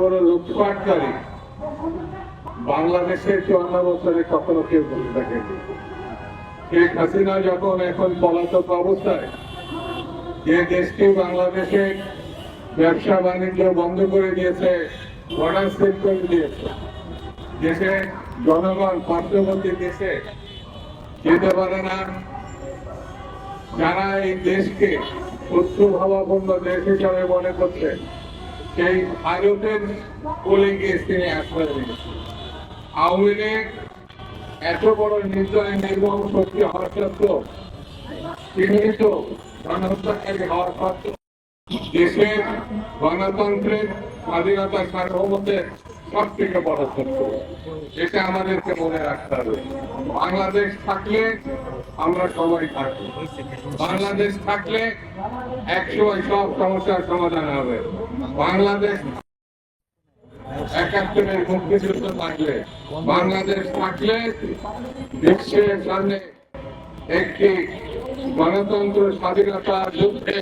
বড় লুটপাটকারী বাংলাদেশের চুয়ান্ন বছরে কখনো কেউ বলে দেখেনি শেখ হাসিনা যখন এখন পলাতক অবস্থায়, যে দেশটি বাংলাদেশে ব্যবসা বাণিজ্য বন্ধ করে দিয়েছে বর্ডার সিল করে দিয়েছে, দেশে জনগণ পার্শ্ববর্তী দেশে যেতে পারে না, যারা এই দেশকে উচ্চ ভাবাপন্ন দেশ হিসাবে মনে করছে সেই ভারতের কোলে গিয়ে তিনি আশ্রয় নিয়েছেন আওয়ামী লীগ এত বড় নির্দয়, নির্মম শক্তি হওয়া সত্ত্বেও তিনি তো গণহত্যাকারী হওয়ার সত্ত্বেও দেশের গণতন্ত্রের স্বাধীনতার সার্বভৌমত্বের সব থেকে বড় শত্রু। এটা আমাদেরকে মনে রাখতে হবে। বাংলাদেশ থাকলে আমরা সবাই থাকব বাংলাদেশ থাকলে একসময় সব সমস্যার সমাধান হবে। বাংলাদেশ একাত্তরের মুক্তিযুদ্ধ থাকলে বাংলাদেশ থাকলে বিশ্বের সামনে একটি গণতন্ত্র স্বাধীনতা যুদ্ধে